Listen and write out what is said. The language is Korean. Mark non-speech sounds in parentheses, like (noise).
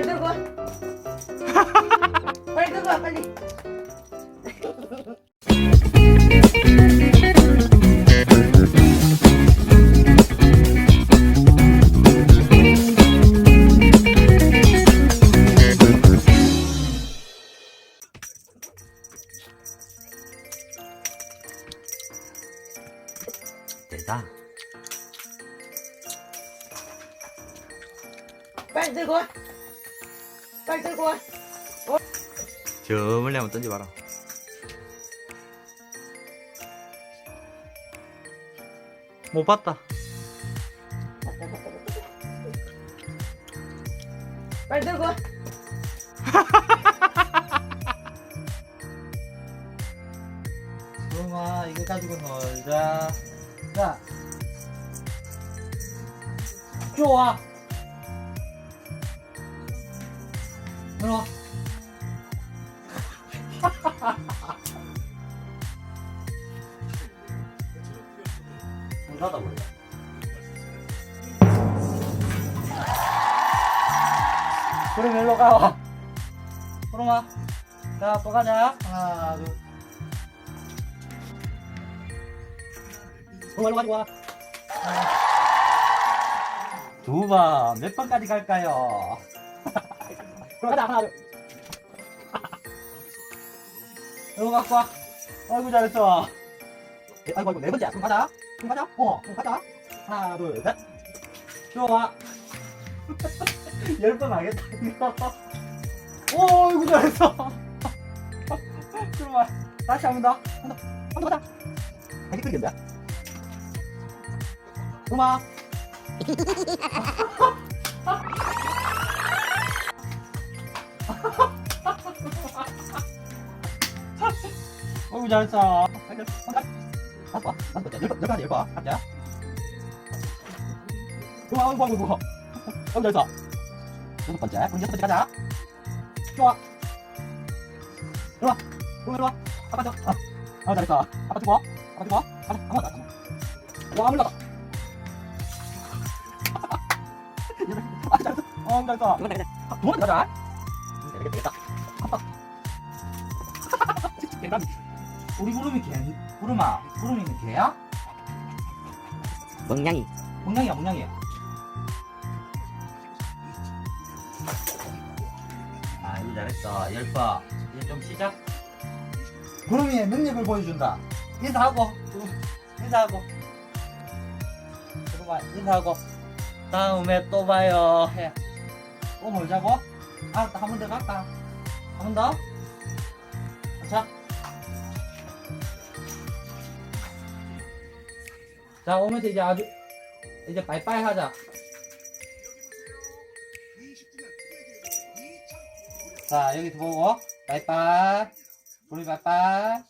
빨리 들고 와. 빨리 들고 와, 빨리. 되다. 빨리 들고 와. 빨리 들고 와. 저 멀리 한번 던져봐라. 못 봤다. (laughs) 빨리 들고 와. (laughs) 수영아 이거 가지고 놀자. 자, 좋아. 들어와. 문 닫아버려. 그럼 일로 가. 그럼아. 자, 또 가자. 하나, 둘. 어, 일로 가지고 와. 두 번, 몇 번까지 갈까요? 가자, 하나, 둘. 일로 갖고 와. 아이고, 잘했어. 네, 아이고, 아이고, 네 번째. 그럼 가자. 그럼 가자. 어, 그럼 가자. 하나, 둘, 셋. 좋아. (laughs) 열번 하겠다, 이거. (laughs) 오, 아이고, 잘했어. (laughs) 들어와. 다시 한번 더. 가자. 아기 끌겠다. 그만. 어이구 잘했어. 다섯 번, 다섯 번째, 열 번, 열 번, 열 번, 가자. 좋아, 어이구, 어이구, 어이구. 어이구 잘했어. 여섯 번째, 우리 여섯 번째 가자. 좋아. 이리 와, 이리 와. 아빠 줘. 아, 아 잘했어. 아빠 주고, 아빠 주고. 가자, 한번 더. 와, 물러가. 아, 잘했어. 어, 잘했어. 이건 되겠네. 두번 가자. 음, 되겠다, 되겠다. 대단. 우리 구름이 개, 구름아, 구름이는 개야? 멍냥이 몽냥이야, 몽냥이야. 아, 이거 잘했어. 열 번. 이제 좀 시작. 구름이의 능력을 보여준다. 인사하고, 인사하고. 구름아, 인사하고. 다음에 또 봐요. 해. 또 놀자고? 알았다, 한 번 더 갈까? 한 번 더? 자. 자, 오면서 이제 아주, 이제 빠이빠이 하자. 자, 여기 보고, 빠이빠이. 우리 빠이빠이.